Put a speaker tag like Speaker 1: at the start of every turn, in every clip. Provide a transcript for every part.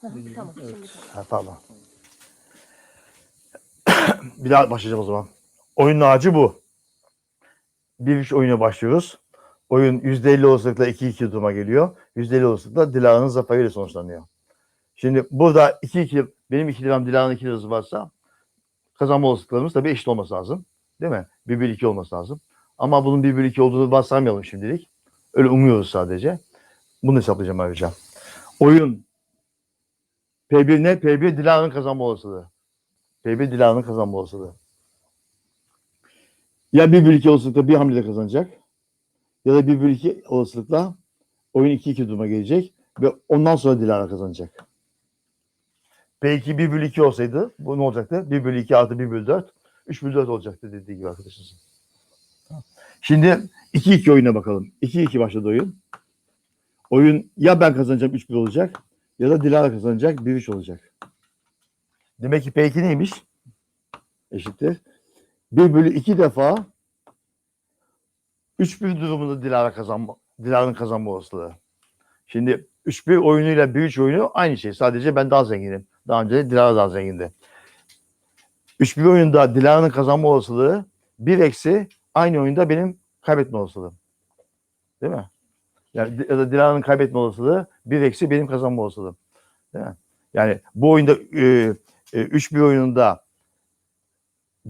Speaker 1: Hı, tamam şimdi tamam.
Speaker 2: Ha, pardon. bir daha başlayacağım o zaman. Oyunun ağacı bu. Bir üç oyuna başlıyoruz. Oyun %50 olasılıkla 2-2 duruma geliyor. %50 olasılıkla Dilara'nın zaferiyle sonuçlanıyor. Şimdi burada 2-2 benim 2 liram Dilara'nın 2 lirası varsa kazanma olasılıklarımız tabii eşit olması lazım. Değil mi? 1-1-2 olması lazım. Ama bunun 1-1-2 olduğunu varsaymayalım şimdilik. Öyle umuyoruz sadece. Bunu hesaplayacağım ayrıca. Oyun P1 ne? P1 Dilara'nın kazanma olasılığı. P1 Dilara'nın kazanma olasılığı. Ya 1 2 olasılıkla bir hamlede kazanacak. Ya da 1 2 olasılıkla oyun 2-2 duruma gelecek. Ve ondan sonra Dilara kazanacak. P2 1 bölü 2 olsaydı bu ne olacaktı? 1 bölü 2 artı 1 bölü 4. 3 bölü 4 olacaktı dediği gibi arkadaşınızın. Şimdi 2-2 oyuna bakalım. 2-2 başladı oyun. Oyun ya ben kazanacağım 3-1 olacak ya da Dilara kazanacak 1-3 olacak. Demek ki P2 neymiş? Eşittir. 1 bölü 2 defa 3-1 durumunda Dilara kazanma, Dilara'nın kazanma olasılığı. Şimdi 3-1 oyunuyla 1-3 oyunu aynı şey. Sadece ben daha zenginim. Daha önce de Dilara daha zengindi. 3-1 oyunda Dilara'nın kazanma olasılığı 1 eksi aynı oyunda benim kaybetme olasılığım. Değil mi? Yani ya da Dilara'nın kaybetme olasılığı 1 eksi benim kazanma olasılığım. Değil mi? Yani bu oyunda e, e, 3-1 oyununda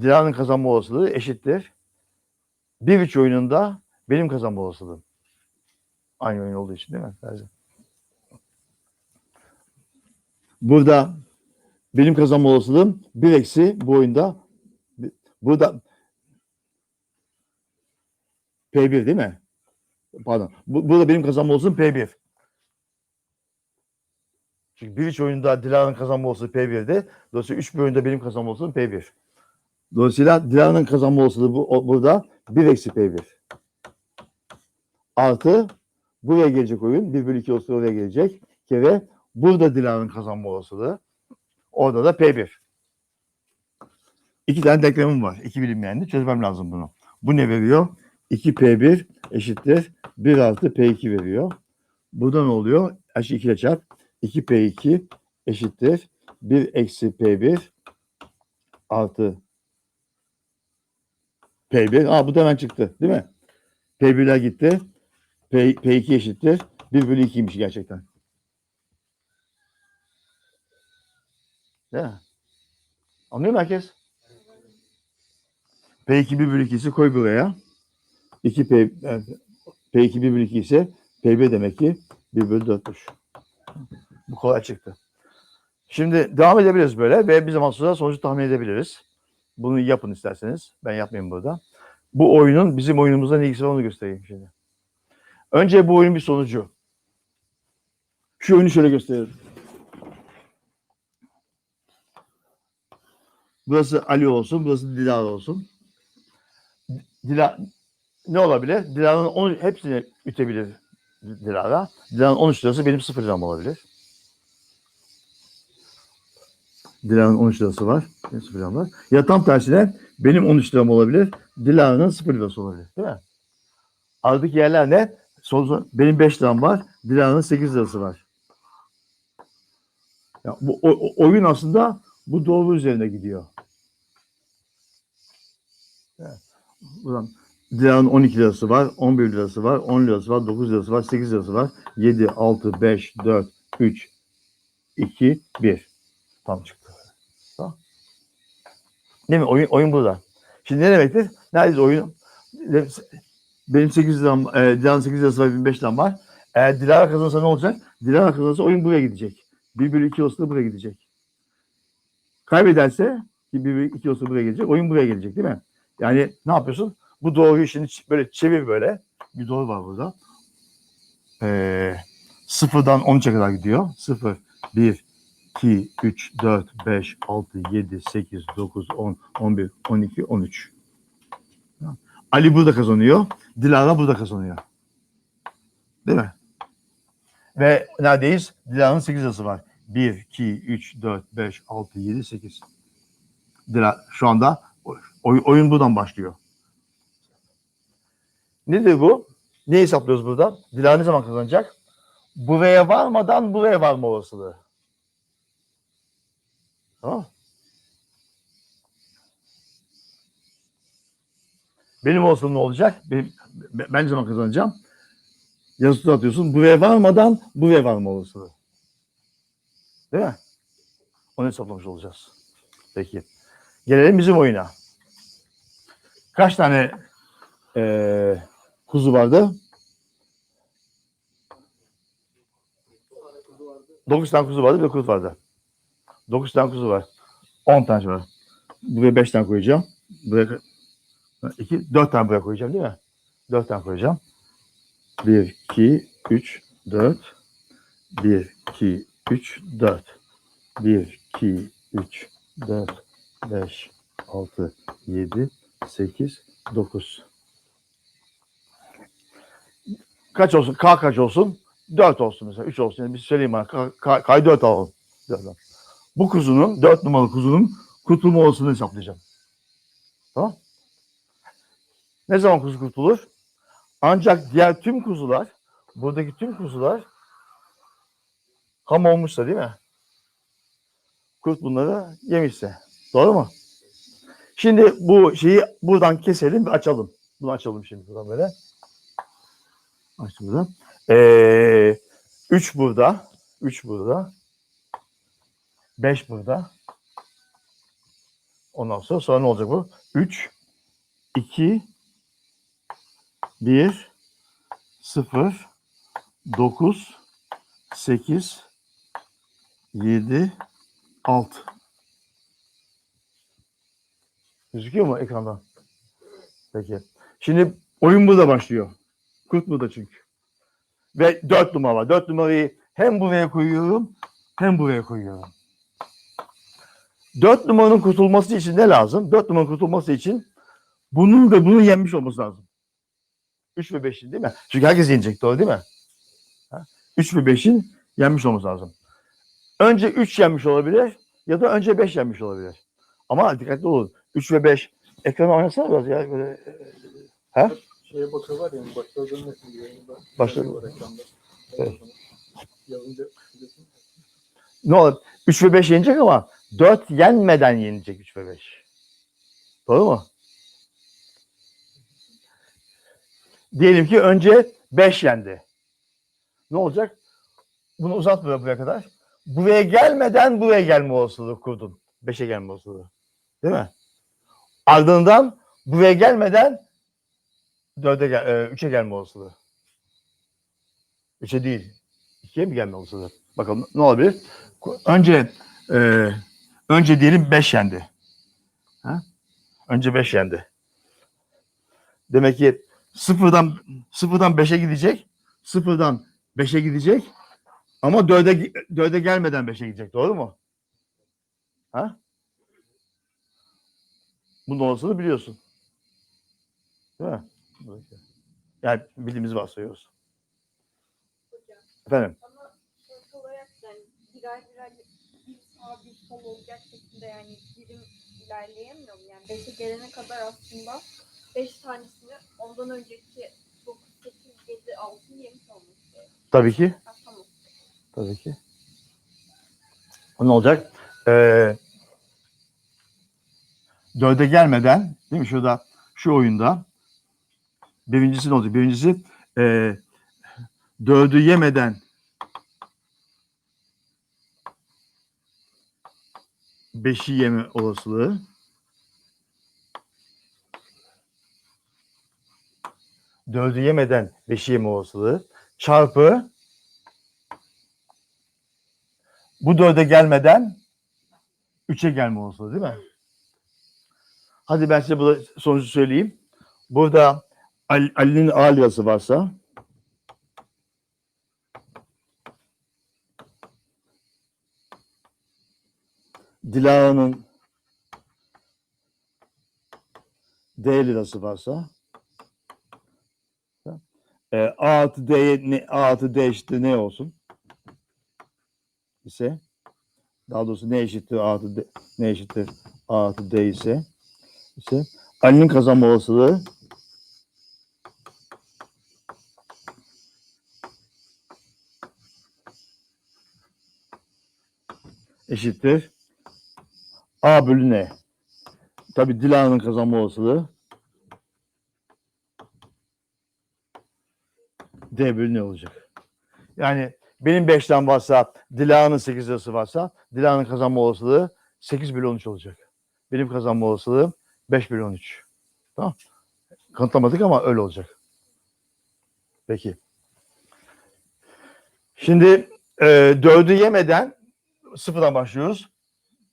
Speaker 2: Dilara'nın kazanma olasılığı eşittir. 1-3 oyununda benim kazanma olasılığım. Aynı oyun olduğu için değil mi? Burada benim kazanma olasılığım 1 eksi bu oyunda burada P1 değil mi? Pardon. Bu, burada benim kazanma olasılığım P1. Çünkü bir üç oyunda Dilara'nın kazanma olasılığı P1'de. Dolayısıyla 3 bir oyunda benim kazanma olasılığım P1. Dolayısıyla Dilara'nın kazanma olasılığı bu, burada 1 eksi P1. Artı buraya gelecek oyun. 1 bölü 2 olasılığı oraya gelecek. Kere burada Dilara'nın kazanma olasılığı. Orada da P1. İki tane denklemim var. İki bilinmeyenli. Çözmem lazım bunu. Bu ne veriyor? 2P1 eşittir. 1 artı P2 veriyor. Burada ne oluyor? H2 ile çarp. 2P2 eşittir. 1 eksi P1 artı P1. Aa bu da hemen çıktı değil mi? P1'ler gitti. P, P2 eşittir. 1 bölü 2'ymiş gerçekten. Değil mi? Anlıyor mu herkes? P2 1 bölü 2'si koy buraya. 2 P, e, P2 1 bölü 2 ise P1 demek ki 1 bölü 4'müş. Bu kolay çıktı. Şimdi devam edebiliriz böyle ve bir zaman sonra sonucu tahmin edebiliriz. Bunu yapın isterseniz. Ben yapmayayım burada. Bu oyunun bizim oyunumuzla ne ilgisi onu göstereyim şimdi. Önce bu oyunun bir sonucu. Şu oyunu şöyle gösterelim. Burası Ali olsun, burası Dilara olsun. Dila ne olabilir? Dilara'nın 10 hepsini ütebilir Dilara. Dilara'nın 13 lirası benim 0 liram olabilir. Dilara'nın 13 lirası var. Benim 0 liram var. Ya tam tersine benim 13 liram olabilir. Dilara'nın 0 lirası olabilir. Değil mi? Aradaki yerler ne? Son, benim 5 liram var. Dilara'nın 8 lirası var. Ya bu o- oyun aslında bu doğru üzerine gidiyor. Evet. Buradan Dilara'nın 12 lirası var, 11 lirası var, 10 lirası var, 9 lirası var, 8 lirası var. 7, 6, 5, 4, 3, 2, 1. Tam çıktı. Tamam. Değil mi? Oyun, oyun burada. Şimdi ne demektir? Neredeyse oyun benim 8 liram, e, Dilara'nın 8 lirası var, benim 5 liram var. Eğer Dilara kazanırsa ne olacak? Dilara kazanırsa oyun buraya gidecek. 1 bölü 2 olsa da buraya gidecek. Kaybederse ki 1 bölü 2 olsa buraya gelecek. Oyun buraya gelecek değil mi? Yani ne yapıyorsun? Bu doğruyu şimdi böyle çevir böyle. Bir doğru var burada. Ee, sıfırdan 13'e kadar gidiyor. 0, 1, 2, 3, 4, 5, 6, 7, 8, 9, 10, 11, 12, 13. Ali burada kazanıyor. Dilara burada kazanıyor. Değil mi? Ve neredeyiz? Dilara'nın 8 lirası var. 1, 2, 3, 4, 5, 6, 7, 8. Dilara şu anda oy- oyun buradan başlıyor. Nedir bu? Ne hesaplıyoruz burada? Dilara ne zaman kazanacak? Buraya varmadan buraya varma olasılığı. Tamam? Benim olsam ne olacak? Benim, ben zaman kazanacağım? Yazı tura atıyorsun. Buraya varmadan buraya varma olasılığı. Değil mi? Onu hesaplamış olacağız. Peki. Gelelim bizim oyuna. Kaç tane eee, kuzu vardı? 9 tane kuzu vardı, bir kurt vardı. 9 tane kuzu var. 10 tane var. Buraya 5 tane koyacağım. Buraya 2, 4 tane buraya koyacağım değil mi? 4 tane koyacağım. 1, 2, 3, 4. 1, 2, 3, 4. 1, 2, 3, 4, 5, 6, 7, 8, 9. Kaç olsun? K kaç olsun? 4 olsun mesela. 3 olsun. Yani bir söyleyeyim bana. K, K, K'yı 4 alalım. 4 alalım. Bu kuzunun, 4 numaralı kuzunun kurtulma olasılığını hesaplayacağım. Tamam? Ne zaman kuzu kurtulur? Ancak diğer tüm kuzular, buradaki tüm kuzular ham olmuşsa değil mi? Kurt bunları yemişse. Doğru mu? Şimdi bu şeyi buradan keselim ve açalım. Bunu açalım şimdi buradan böyle. Açtım buradan. Ee, 3 burada. 3 burada. 5 burada. Ondan sonra sonra ne olacak bu? 3 2 1 0 9 8 7 6 Gözüküyor mu ekrandan? Peki. Şimdi oyun burada başlıyor. Kurt burada çünkü. Ve 4 numara. 4 numarayı hem buraya koyuyorum hem buraya koyuyorum. 4 numaranın kurtulması için ne lazım? 4 numaranın kurtulması için bunun ve bunun yenmiş olması lazım. 3 ve 5'in değil mi? Çünkü herkes yenecek doğru değil mi? Ha? 3 ve 5'in yenmiş olması lazım. Önce 3 yenmiş olabilir ya da önce 5 yenmiş olabilir. Ama dikkatli olun. 3 ve 5 ekrana oynasana biraz ya. Böyle, ha?
Speaker 1: Şeye bakıyorlar yani nesil yayında.
Speaker 2: Başladı.
Speaker 1: Var ekranda.
Speaker 2: Evet.
Speaker 1: Yazınca
Speaker 2: ne olur? 3 ve 5 yenecek ama 4 yenmeden yenecek 3 ve 5. Doğru mu? Diyelim ki önce 5 yendi. Ne olacak? Bunu uzat buraya, buraya kadar. Buraya gelmeden buraya gelme olasılığı kurdun. 5'e gelme olasılığı. Değil mi? Ardından buraya gelmeden 4'e gel, 3'e gelme olasılığı. 3'e değil. 2'ye mi gelme olasılığı? Bakalım ne olabilir? Önce e, önce diyelim 5 yendi. Ha? Önce 5 yendi. Demek ki sıfırdan sıfırdan 5'e gidecek. Sıfırdan 5'e gidecek. Ama 4'e 4'e gelmeden 5'e gidecek. Doğru mu? Ha? Bunun olasılığı biliyorsun. Değil mi? Yani bildiğimizi varsayıyoruz.
Speaker 3: Hocam.
Speaker 2: Efendim?
Speaker 3: Ama sonuç olarak yani birer birer bir sağ bir sol olacak şekilde yani birim ilerleyemiyor mu? Yani 5'e gelene kadar aslında 5 tanesini ondan önceki 9, 8, 7, 6 yemiş olması.
Speaker 2: Tabii ki.
Speaker 3: Ha, tamam.
Speaker 2: Tabii ki. O ne olacak? Ee, dörde gelmeden değil mi? Şurada şu oyunda birincisi ne olacak? Birincisi ee, dördü yemeden beşi yeme olasılığı dördü yemeden beşi yeme olasılığı çarpı bu dörde gelmeden üçe gelme olasılığı değil mi? Hadi ben size burada sonucu söyleyeyim. Burada Ali- Ali'nin A lirası varsa Dilara'nın D lirası varsa e, A artı D A artı D eşittir ne olsun? ise daha doğrusu ne eşittir A artı D, ne eşittir A artı D ise ise Ali'nin kazanma olasılığı eşittir A bölü ne? Tabi Dilan'ın kazanma olasılığı. D bölü ne olacak? Yani benim 5'ten varsa Dilan'ın 8 lirası varsa Dilan'ın kazanma olasılığı 8 bölü 13 olacak. Benim kazanma olasılığım 5 bölü 13. Tamam. Kanıtlamadık ama öyle olacak. Peki. Şimdi e, dördü yemeden sıfırdan başlıyoruz.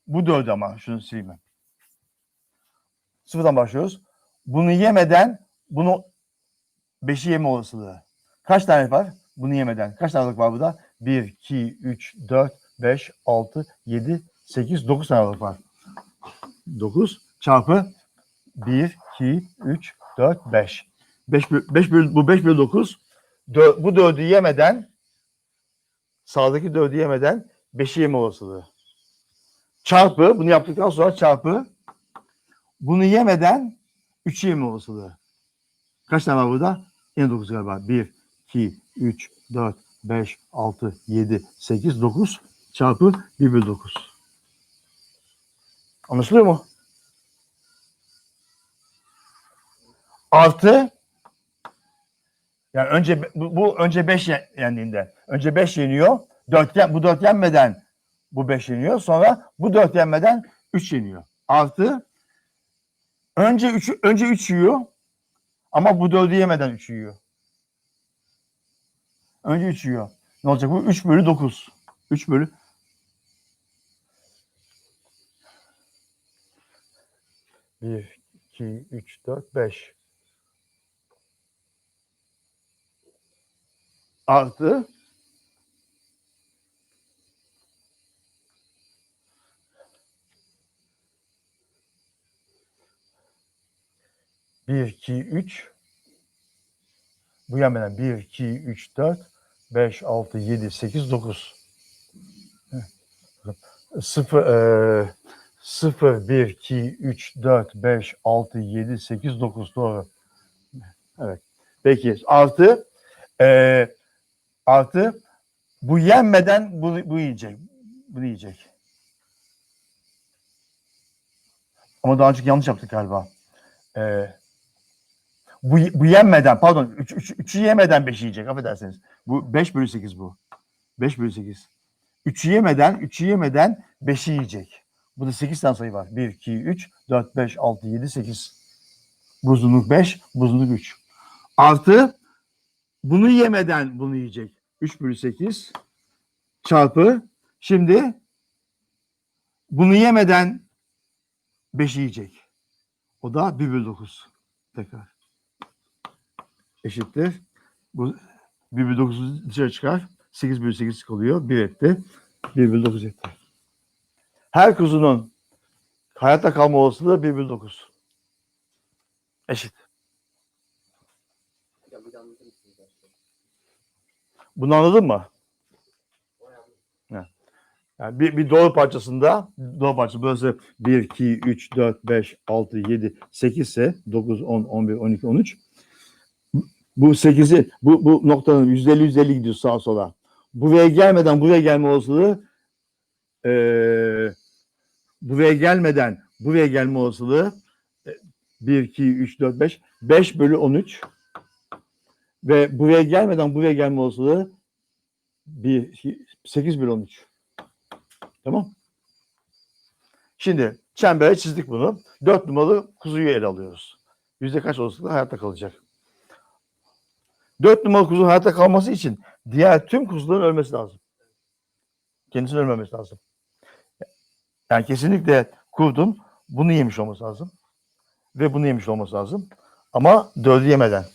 Speaker 2: Bu dördü ama şunu sileyim. Sıfırdan başlıyoruz. Bunu yemeden bunu beşi yeme olasılığı. Kaç tane var? Bunu yemeden. Kaç tane var burada? 1, 2, 3, 4, 5, 6, 7, 8, 9 tane aralık var. 9 çarpı 1, 2, 3, 4, 5. 5, 5 bölü, bu 5 bölü 9. Dö- bu dördü yemeden sağdaki dördü yemeden 5'i yeme olasılığı. Çarpı bunu yaptıktan sonra çarpı bunu yemeden 3'ü yeme olasılığı. Kaç tane var burada? Yine 9 galiba. 1, 2, 3, 4, 5, 6, 7, 8, 9 çarpı 1 bölü 9. Anlaşılıyor mu? Artı yani önce bu, bu önce 5 yendiğinde önce 5 yeniyor. 4 yen, bu 4 yenmeden bu 5 yeniyor. Sonra bu 4 yenmeden 3 yeniyor. Artı önce 3 önce 3 yiyor. Ama bu 4'ü yemeden 3 yiyor. Önce 3 yiyor. Ne olacak bu? 3 bölü 9. 3 bölü Bir, iki, üç, dört, beş. Artı bir, iki, üç. Bu yemeden bir, iki, üç, dört, beş, altı, yedi, sekiz, dokuz. Sıfır, eee 0, 1, 2, 3, 4, 5, 6, 7, 8, 9 doğru. Evet. Peki artı e, artı bu yenmeden bu, bu yiyecek. Bunu yiyecek. Ama daha önce yanlış yaptık galiba. E, bu, bu yenmeden pardon 3, 3, 3'ü yemeden 5 yiyecek affedersiniz. Bu 5 bölü 8 bu. 5 bölü 8. 3'ü yemeden 3'ü yemeden 5'i yiyecek. Burada 8 tane sayı var. 1, 2, 3, 4, 5, 6, 7, 8. Buzunluk 5, buzunluk 3. Artı bunu yemeden bunu yiyecek. 3 bölü 8 çarpı şimdi bunu yemeden 5 yiyecek. O da 1 bölü 9. Tekrar. Eşittir. Bu 1 bölü 9'u dışarı çıkar. 8 bölü 8 kalıyor. 1 etti. 1 bölü 9 etti. Her kuzunun hayatta kalma olasılığı 1 bölü 9. Eşit. Bunu anladın mı? Yani bir, bir doğru parçasında doğru parçası burası 1, 2, 3, 4, 5, 6, 7, 8 ise 9, 10, 11, 12, 13. Bu 8'i bu, bu noktanın %50 %50 gidiyor sağa sola. Buraya gelmeden buraya gelme olasılığı eee buraya gelmeden buraya gelme olasılığı e, 1, 2, 3, 4, 5 5 bölü 13 ve buraya gelmeden buraya gelme olasılığı 1, 8 bölü 13. Tamam. Şimdi çembere çizdik bunu. 4 numaralı kuzuyu ele alıyoruz. Yüzde kaç olasılıkla hayatta kalacak? 4 numaralı kuzu hayatta kalması için diğer tüm kuzuların ölmesi lazım. Kendisinin ölmemesi lazım. Yani kesinlikle kurdun bunu yemiş olması lazım. Ve bunu yemiş olması lazım. Ama dördü yemeden.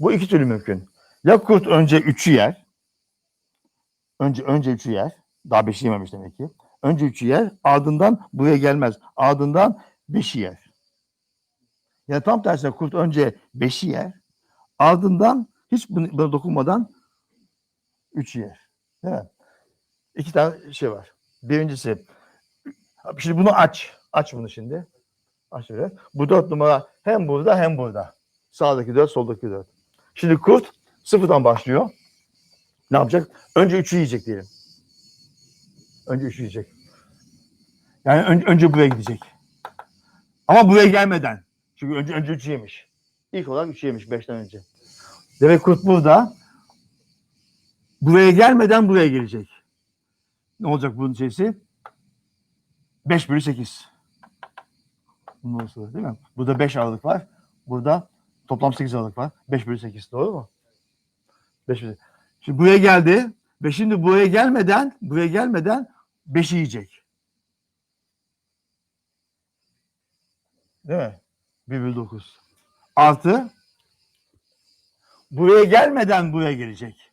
Speaker 2: Bu iki türlü mümkün. Ya kurt önce üçü yer. Önce önce üçü yer. Daha beşi yememiş demek ki. Önce üçü yer. Ardından buraya gelmez. Ardından beşi yer. Yani tam tersine kurt önce beşi yer. Ardından hiç buna dokunmadan üçü yer. Değil mi? İki tane şey var. Birincisi şimdi bunu aç. Aç bunu şimdi. Aç şöyle. Bu dört numara hem burada hem burada. Sağdaki dört, soldaki dört. Şimdi kurt sıfırdan başlıyor. Ne yapacak? Önce üçü yiyecek diyelim. Önce üçü yiyecek. Yani ön- önce buraya gidecek. Ama buraya gelmeden. Çünkü önce önce 3 yemiş. İlk olarak 3 yemiş 5'ten önce. Demek kurt burada. Buraya gelmeden buraya gelecek. Ne olacak bunun şeysi? 5 bölü 8. Bunun olsa değil mi? Burada 5 aralık var. Burada toplam 8 aralık var. 5 bölü 8 doğru mu? 5 bölü Şimdi buraya geldi ve şimdi buraya gelmeden buraya gelmeden 5'i yiyecek. Değil mi? 1 bölü 9. Artı buraya gelmeden buraya gelecek.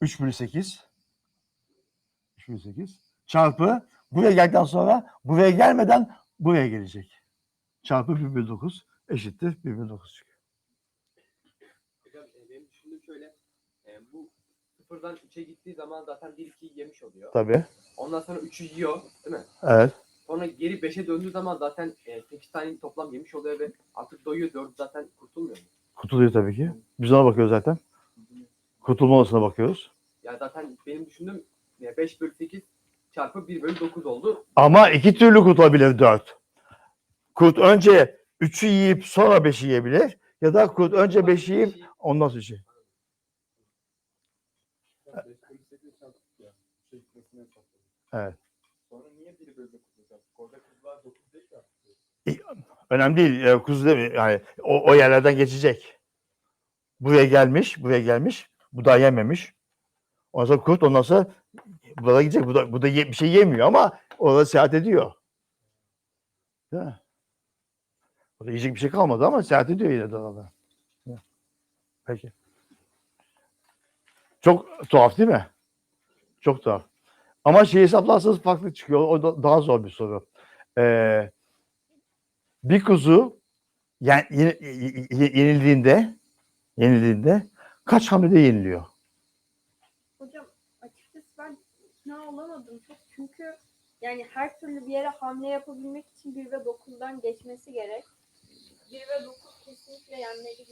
Speaker 2: 3 bölü 8. 3 bölü 8. Çarpı buraya geldikten sonra buraya gelmeden buraya gelecek. Çarpı 1 bölü 9 eşittir 1 bölü 9 çıkıyor.
Speaker 4: Hocam e, benim düşündüğüm şöyle. E, bu sıfırdan 3'e gittiği zaman zaten 1-2'yi yemiş oluyor.
Speaker 2: Tabii.
Speaker 4: Ondan sonra 3'ü yiyor değil mi?
Speaker 2: Evet.
Speaker 4: Sonra geri 5'e döndüğü zaman zaten e, 8 tane toplam yemiş oluyor ve artık doyuyor. 4 zaten kurtulmuyor mu?
Speaker 2: Kurtuluyor tabii ki. Biz ona bakıyoruz zaten. Kurtulma olasılığına bakıyoruz.
Speaker 4: Yani zaten benim düşündüğüm e, 5 bölü 8 çarpı 1 bölü 9 oldu.
Speaker 2: Ama iki türlü kurtulabilir 4. Kurt önce 3'ü yiyip sonra 5'i yiyebilir. Ya da kurt önce 5'i yiyip ondan sonra 3'ü.
Speaker 1: Yani beş bölü sekiz çarptık ya. Şey.
Speaker 2: Evet.
Speaker 1: Sonra niye bir bölü dokuz hocam? Orada kızlar dokuz değil mi?
Speaker 2: Önemli değil. E, kuzu değil mi? Yani o, o yerlerden geçecek. Buraya gelmiş, buraya gelmiş. Bu da yememiş. Ondan sonra kurt ondan sonra burada gidecek. Bu da, bu da ye- bir şey yemiyor ama orada seyahat ediyor. Değil mi? Burada yiyecek bir şey kalmadı ama seyahat ediyor yine orada. Mi? Peki. Çok tuhaf değil mi? Çok tuhaf. Ama şey hesaplarsanız farklı çıkıyor. O da daha zor bir soru. Ee, bir kuzu ye- yenildiğinde yenildiğinde kaç hamlede yeniliyor?
Speaker 3: Hocam açıkçası ben ikna olamadım çok çünkü yani her türlü bir yere hamle yapabilmek için 1 ve 9'dan geçmesi gerek. 1 ve 9 kesinlikle yenmeli gibi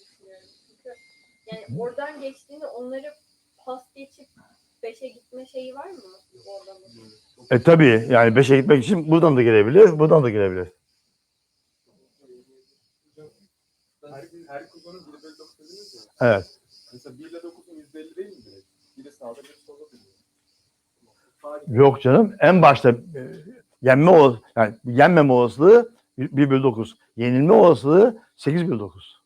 Speaker 3: düşünüyorum. Çünkü yani oradan geçtiğinde onları pas geçip 5'e gitme şeyi var mı?
Speaker 2: E tabii yani 5'e gitmek için buradan da gelebilir, buradan da gelebilir.
Speaker 1: Her, her kuzunun bir bölü dokuz dediniz ya.
Speaker 2: Evet.
Speaker 1: Mesela bir ile dokuzun yüzde elli değil mi direkt? Biri sağda biri solda duruyor.
Speaker 2: Yok canım. En başta e, yenme ol yani yenmeme olasılığı 1 bölü 9. Yenilme olasılığı 8 bölü 9.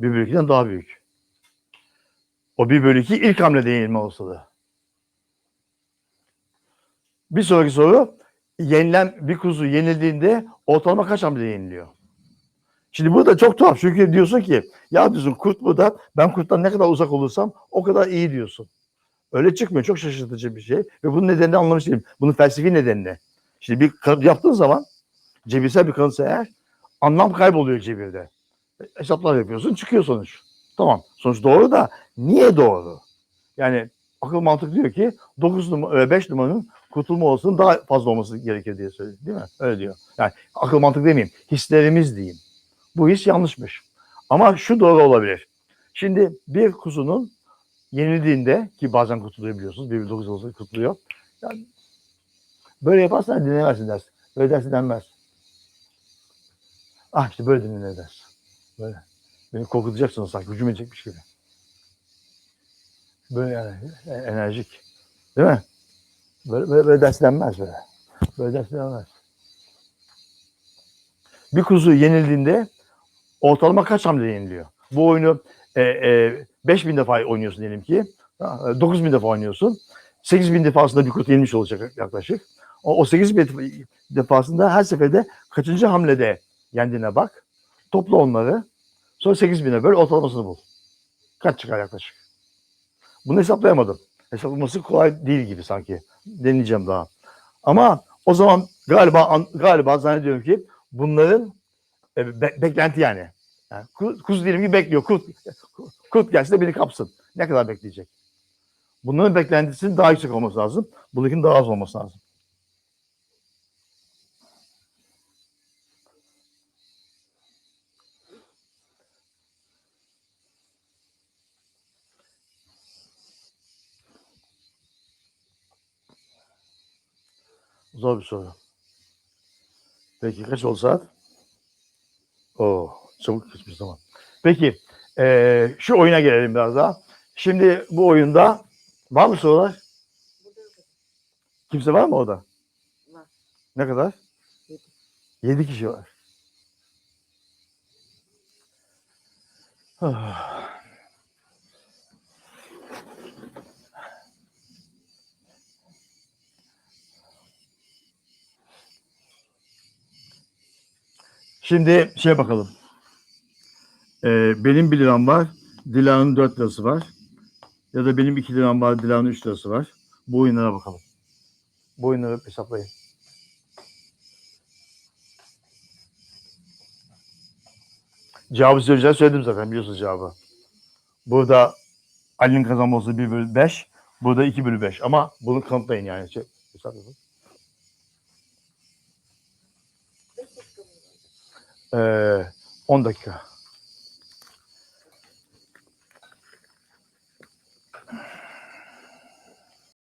Speaker 2: 1 bölü 2'den daha büyük. O 1 bölü 2 ilk hamlede yenilme olasılığı. Bir sonraki soru yenilen bir kuzu yenildiğinde ortalama kaç hamlede yeniliyor? Şimdi bu da çok tuhaf çünkü diyorsun ki ya diyorsun kurt burada ben kurttan ne kadar uzak olursam o kadar iyi diyorsun. Öyle çıkmıyor. Çok şaşırtıcı bir şey. Ve bunun nedenini anlamış değilim. Bunun felsefi nedenini. Şimdi bir kanıt yaptığın zaman cebirsel bir kanıtsa eğer anlam kayboluyor cebirde. Hesaplar yapıyorsun çıkıyor sonuç. Tamam. Sonuç doğru da niye doğru? Yani akıl mantık diyor ki 9 numara, 5 numaranın kurtulma olasılığının daha fazla olması gerekir diye söylüyor. Değil mi? Öyle diyor. Yani akıl mantık demeyeyim. Hislerimiz diyeyim. Bu his yanlışmış. Ama şu doğru olabilir. Şimdi bir kuzunun yenildiğinde ki bazen kurtuluyor biliyorsunuz. 1 9 olsa kurtuluyor. Yani böyle yaparsan dinlemezsin dersin. Böyle dersin denmez. Ah işte böyle dinlenir dersin. Böyle. Beni korkutacaksın sanki hücum edecekmiş gibi. Böyle yani e- enerjik. Değil mi? Böyle, böyle, böyle ders denmez böyle. Böyle ders denmez. Bir kuzu yenildiğinde ortalama kaç hamle yeniliyor? Bu oyunu e, e, 5000 defa oynuyorsun diyelim ki. Ha, e, 9000 defa oynuyorsun. 8000 defasında bir kurt yenilmiş olacak yaklaşık. O, o 8000 defasında her seferinde kaçıncı hamlede yendiğine bak. Topla onları. Sonra 8000'e böl ortalamasını bul. Kaç çıkar yaklaşık? Bunu hesaplayamadım. Hesaplaması kolay değil gibi sanki. Deneyeceğim daha. Ama o zaman galiba galiba zannediyorum ki bunların be- beklenti yani. yani ku- kuzu diyelim ki bekliyor. Kurt, kurt gelse de beni kapsın. Ne kadar bekleyecek? Bunların beklentisinin daha yüksek olması lazım. Bununkinin daha az olması lazım. Zor bir soru. Peki kaç oldu saat? Oo, çabuk geçmiş zaman. Peki eee, şu oyuna gelelim biraz daha. Şimdi bu oyunda var mı sorular? Kimse var mı orada?
Speaker 5: Var.
Speaker 2: Ne kadar?
Speaker 5: Yedi.
Speaker 2: Yedi kişi var. Ah. Şimdi şey bakalım. Ee, benim 1 liram var. Dilan'ın 4 lirası var. Ya da benim 2 liram var. Dilan'ın 3 lirası var. Bu oyunlara bakalım. Bu oyunları hesaplayın. Cevabı söyleyeceğim söyledim zaten biliyorsunuz cevabı. Burada Ali'nin kazanması 1 bölü 5. Burada 2 bölü 5. Ama bunu kanıtlayın yani. Şey, hesap.
Speaker 5: Beş dakika mı?
Speaker 2: Ee, 10 dakika.